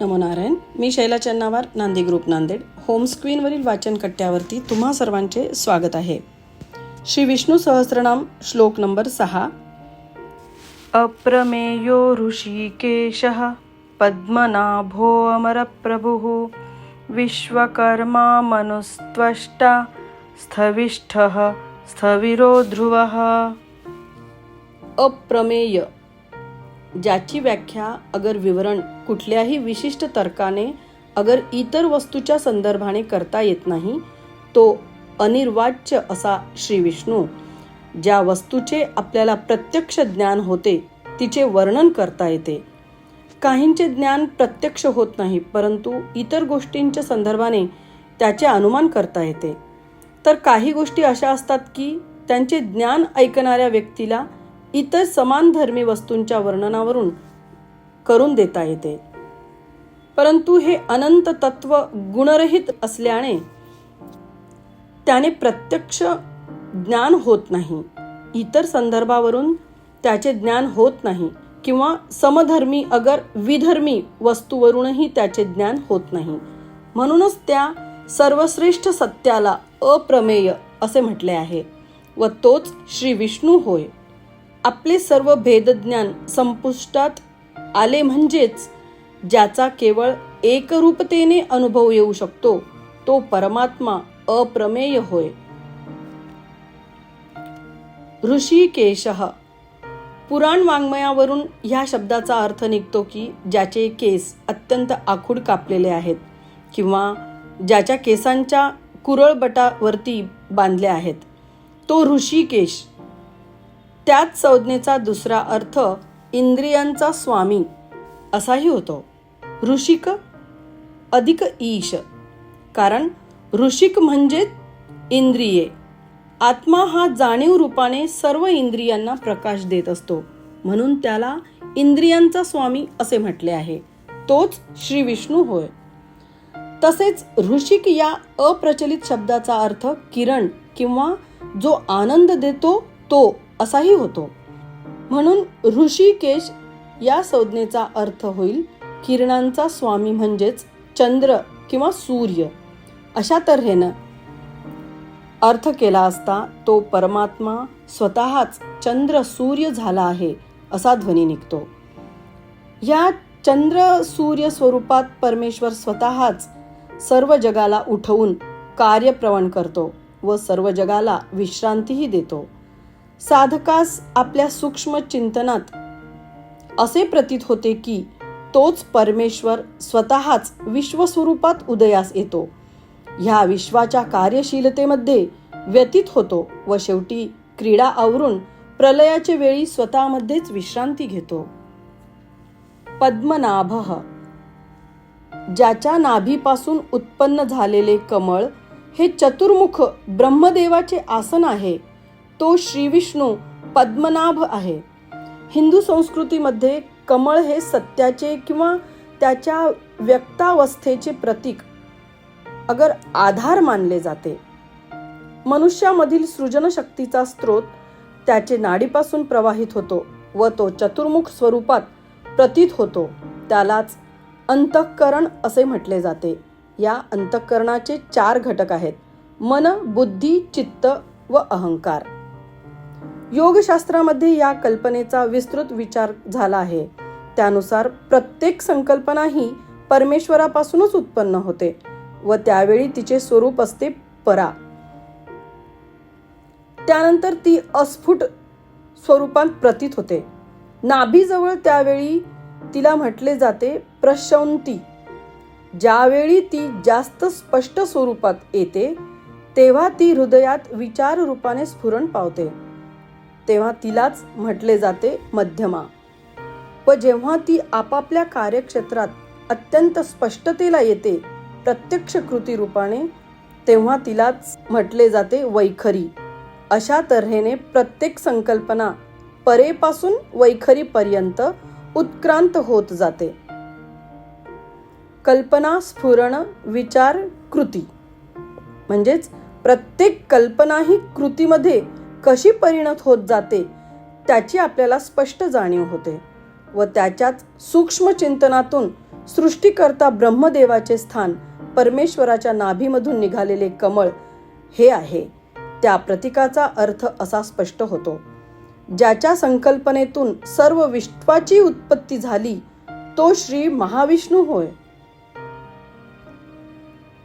नमो नारायण मी Shaila Channawar Nandi group Nanded. Home स्क्रीनवरील वाचन कट्ट्यावरती तुम्हा सर्वांचे स्वागत आहे. श्री विष्णू सहस्रनाम श्लोक नंबर सहा. अप्रमेयो ऋषिकेशः पद्मनाभो अमरप्रभुः विश्वकर्मा मनुस्त्वष्टा स्थविष्ठः स्थविरो ध्रुवः। अप्रमेय। ज्याची व्याख्या अगर विवरण कुठल्याही विशिष्ट तर्काने अगर इतर वस्तूच्या संदर्भाने करता येत नाही तो अनिर्वाच्य असा श्री विष्णू. ज्या वस्तूचे आपल्याला प्रत्यक्ष ज्ञान होते तिचे वर्णन करता येते. काहींचे ज्ञान प्रत्यक्ष होत नाही परंतु इतर गोष्टींच्या संदर्भाने त्याचे अनुमान करता येते. तर काही गोष्टी अशा असतात की त्यांचे ज्ञान ऐकणाऱ्या व्यक्तीला इतर समान धर्मी वस्तूंच्या वर्णनावरून करून देता येते. परंतु हे अनंत तत्व गुणरहित असल्याने त्याने प्रत्यक्ष ज्ञान होत नाही. इतर संदर्भावरून त्याचे ज्ञान होत नाही किंवा समधर्मी अगर विधर्मी वस्तूवरूनही त्याचे ज्ञान होत नाही. म्हणूनच त्या सर्वश्रेष्ठ सत्याला अप्रमेय असे म्हटले आहे व तोच श्री विष्णू होय. आपले सर्व भेदज्ञान संपुष्टात आले म्हणजेच ज्याचा केवळ एकरूपतेने अनुभव येऊ शकतो तो परमात्मा अप्रमेय होय. ऋषिकेश. पुराण वाङ्मयावरून ह्या शब्दाचा अर्थ निघतो की ज्याचे केस अत्यंत आखूड कापलेले आहेत किंवा ज्याच्या केसांच्या कुरळबटावरती बांधल्या बांधले आहेत. तो ऋषिकेश. त्याच संज्ञेचा दुसरा अर्थ इंद्रियांचा स्वामी. असाही होतो. ऋषिक अधिक ईश. कारण ऋषिक म्हणजे इंद्रिये. आत्मा हा जाणीव रूपाने सर्व इंद्रियांना प्रकाश देत असतो. म्हणून त्याला इंद्रियांचा स्वामी असे म्हटले आहे. तोच श्री विष्णू होय. तसेच ऋषिक या अप्रचलित शब्दाचा अर्थ किरण किंवा जो आनंद देतो तो असाही होतो. म्हणून ऋषिकेश या संज्ञेचा अर्थ होईल किरणांचा स्वामी म्हणजेच चंद्र किंवा सूर्य. अशा तऱ्हेनं अर्थ केला असता तो परमात्मा स्वतःच चंद्र सूर्य झाला आहे असा ध्वनी निघतो. या चंद्र सूर्य स्वरूपात परमेश्वर स्वतःच सर्व जगाला उठवून कार्यप्रवण करतो व सर्व जगाला विश्रांतीही देतो. साधकास आपल्या सूक्ष्म चिंतनात असे प्रतीत होते की तोच परमेश्वर स्वतःच विश्वस्वरूपात उदयास येतो. ह्या विश्वाच्या कार्यशीलतेमध्ये व्यतीत होतो व शेवटी क्रीडा आवरून प्रलयाच्या वेळी स्वतःमध्येच विश्रांती घेतो. पद्मनाभ ज्याच्या नाभीपासून उत्पन्न झालेले कमळ हे चतुर्मुख ब्रह्मदेवाचे आसन आहे तो श्री विष्णू पद्मनाभ आहे. हिंदू संस्कृतीमध्ये कमळ हे सत्याचे किंवा त्याच्या व्यक्तावस्थेचे प्रतीक अगर आधार मानले जाते. मनुष्यामधील सृजनशक्तीचा स्रोत त्याचे नाडीपासून प्रवाहित होतो व तो चतुर्मुख स्वरूपात प्रतीत होतो. त्यालाच अंतःकरण असे म्हटले जाते. या अंतःकरणाचे चार घटक आहेत. मन बुद्धी चित्त व अहंकार. योगशास्त्रामध्ये या कल्पनेचा विस्तृत विचार झाला आहे. त्यानुसार प्रत्येक संकल्पना ही परमेश्वरापासूनच उत्पन्न होते व त्यावेळी तिचे स्वरूप असते परा. त्यानंतर ती अस्फुट स्वरूपात प्रतीत होते. नाभीजवळ त्यावेळी तिला म्हटले जाते प्रशौंती ज्यावेळी ती जास्त स्पष्ट स्वरूपात येते तेव्हा ती हृदयात विचार रूपाने स्फुरण पावते. तेव्हा तिलाच म्हटले जाते मध्यमा. व जेव्हा ती आपापल्या कार्यक्षेत्रात अत्यंत स्पष्टतेला येते प्रत्यक्ष कृती रूपाने तेव्हा तिलाच म्हटले जाते वैखरी. अशा तऱ्हेने प्रत्येक संकल्पना परेपासून वैखरीपर्यंत उत्क्रांत होत जाते. कल्पना स्फुरण विचार कृती. म्हणजेच प्रत्येक कल्पना ही कृतीमध्ये कशी परिणत होत जाते त्याची आपल्याला स्पष्ट जाणीव होते व त्याच्याच सूक्ष्म चिंतनातून सृष्टीकर्ता ब्रह्मदेवाचे स्थान परमेश्वराच्या नाभीमधून निघालेले कमळ हे आहे. त्या प्रतीकाचा अर्थ असा स्पष्ट होतो ज्याच्या संकल्पनेतून सर्व विश्वाची उत्पत्ती झाली तो श्री महाविष्णू होय.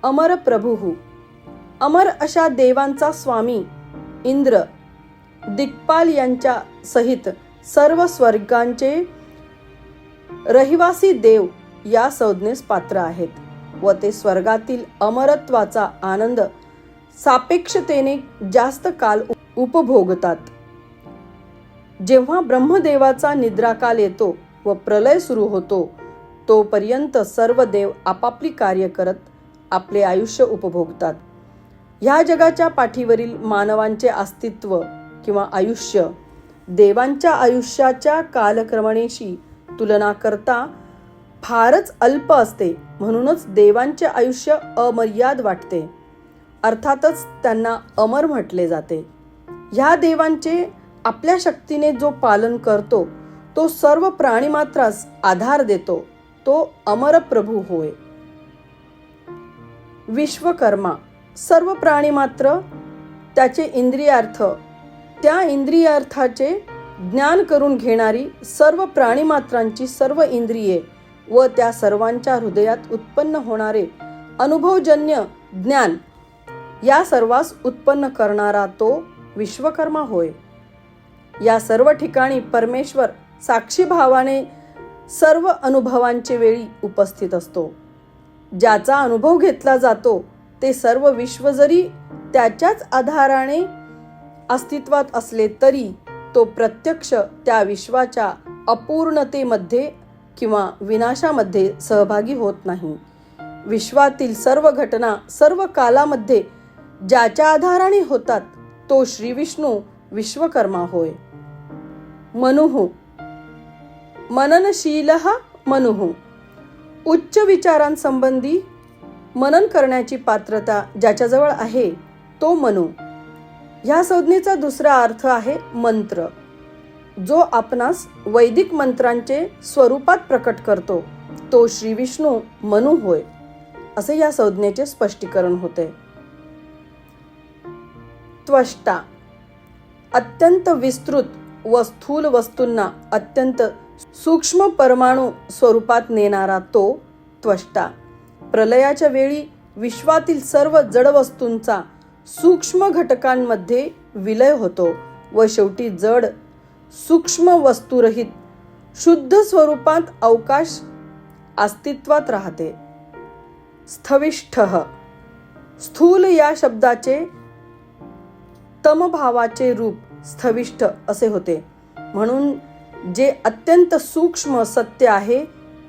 अमर प्रभू अमर अशा देवांचा स्वामी इंद्र दिग्पाल यांच्या सहित सर्व स्वर्गांचे रहिवासी देव या संज्ञेस पात्र आहेत व ते स्वर्गातील अमरत्वाचा आनंद सापेक्षतेने जास्त काल उपभोगतात. जेव्हा ब्रह्मदेवाचा निद्राकाल येतो व प्रलय सुरू होतो तोपर्यंत सर्व देव आपापली कार्य करत आपले आयुष्य उपभोगतात. ह्या जगाच्या पाठीवरील मानवांचे अस्तित्व किंवा आयुष्य देवांच्या आयुष्याच्या कालक्रमणेशी तुलना करता फारच अल्प असते. म्हणूनच देवांचे आयुष्य अमर्याद वाटते. अर्थातच त्यांना अमर म्हटले जाते. ह्या देवांचे आपल्या शक्तीने जो पालन करतो तो सर्व प्राणीमात्रास आधार देतो. तो अमर प्रभू होय. विश्वकर्मा सर्व प्राणी मात्र त्याचे इंद्रियार्थ त्या इंद्रियार्थाचे ज्ञान करून घेणारी सर्व प्राणीमात्रांची सर्व इंद्रिये व त्या सर्वांच्या हृदयात उत्पन्न होणारे अनुभवजन्य ज्ञान या सर्वास उत्पन्न करणारा तो विश्वकर्मा होय. या सर्व ठिकाणी परमेश्वर साक्षी भावाने सर्व अनुभवांचे वेळी उपस्थित असतो. ज्याचा अनुभव घेतला जातो ते सर्व विश्व जरी त्याच्याच आधाराने अस्तित्वात असले तरी तो प्रत्यक्ष त्या विश्वाच्या अपूर्णतेमध्ये किंवा विनाशामध्ये सहभागी होत नाही. विश्वातील सर्व घटना सर्व कालामध्ये ज्याच्या आधाराने होतात तो श्री विष्णू विश्वकर्मा होय. मनुः मननशील मनुः उच्च विचारांसंबंधी मनन करण्याची पात्रता ज्याच्याजवळ आहे तो मनु. ह्या संज्ञेचा दुसरा अर्थ आहे मंत्र जो आपणास वैदिक मंत्रांचे स्वरूपात प्रकट करतो. तो श्री विष्णू मनु होय असे या संज्ञेचे स्पष्टीकरण होते. त्वष्टा अत्यंत विस्तृत व स्थूल वस्तूंना अत्यंत सूक्ष्म परमाणू स्वरूपात नेणारा तो त्वष्टा. प्रलयाच्या वेळी विश्वातील सर्व जडवस्तूंचा सूक्ष्म घटकांमध्ये विलय होतो व शेवटी जड सूक्ष्म वस्तुरहित शुद्ध स्वरूपात अवकाश अस्तित्वात राहते. स्थविष्ठ. स्थूल या शब्दाचे तमभावाचे रूप स्थविष्ठ असे होते. म्हणून जे अत्यंत सूक्ष्म सत्य आहे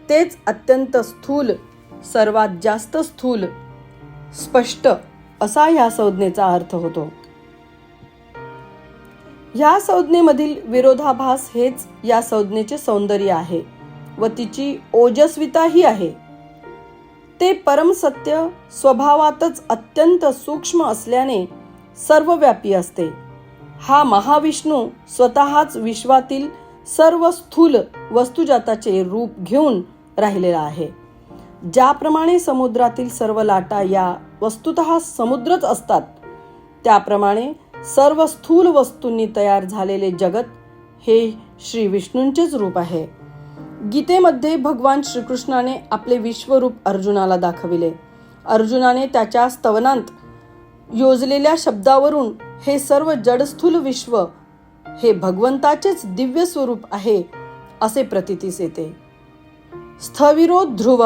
तेच अत्यंत स्थूल सर्वात जास्त स्थूल स्पष्ट असा ह्या संज्ञेचा अर्थ होतो. ह्या संज्ञेमधील विरोधाभास हेच या संज्ञेचे सौंदर्य आहे व तिची ओजस्विताही आहे. ते परमसत्य स्वभावातच अत्यंत सूक्ष्म असल्याने सर्वव्यापी असते. हा महाविष्णू स्वतःच विश्वातील सर्व स्थूल वस्तुजाताचे रूप घेऊन राहिलेला आहे. ज्याप्रमाणे समुद्रातील सर्व लाटा या वस्तुत समुद्रच असतात त्याप्रमाणे सर्व स्थूल वस्तूंनी तयार झालेले जगत हे श्री विष्णूंचेच रूप आहे. गीतेमध्ये भगवान श्रीकृष्णाने आपले विश्वरूप अर्जुनाला दाखविले. अर्जुनाने त्याच्या स्तवनांत योजलेल्या शब्दावरून हे सर्व जडस्थूल विश्व हे भगवंताचेच दिव्य स्वरूप आहे असे प्रतीतीस येते. स्थविरो ध्रुव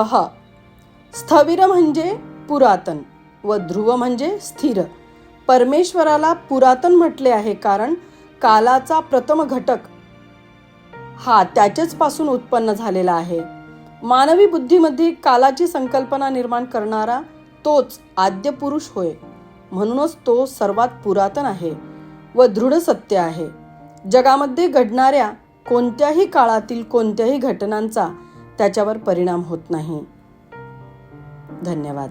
स्थविर म्हणजे पुरातन व ध्रुव म्हणजे स्थिर. परमेश्वराला पुरातन म्हटले आहे कारण कालाचा प्रथम घटक हा त्याच्याच पासून उत्पन्न झालेला आहे. मानवी बुद्धीमध्ये कालाची संकल्पना निर्माण करणारा तोच आद्य पुरुष होय. म्हणूनच तो सर्वात पुरातन आहे व दृढ सत्य आहे. जगामध्ये घडणाऱ्या कोणत्याही काळातील कोणत्याही घटनांचा त्याच्यावर परिणाम होत नाही. धन्यवाद.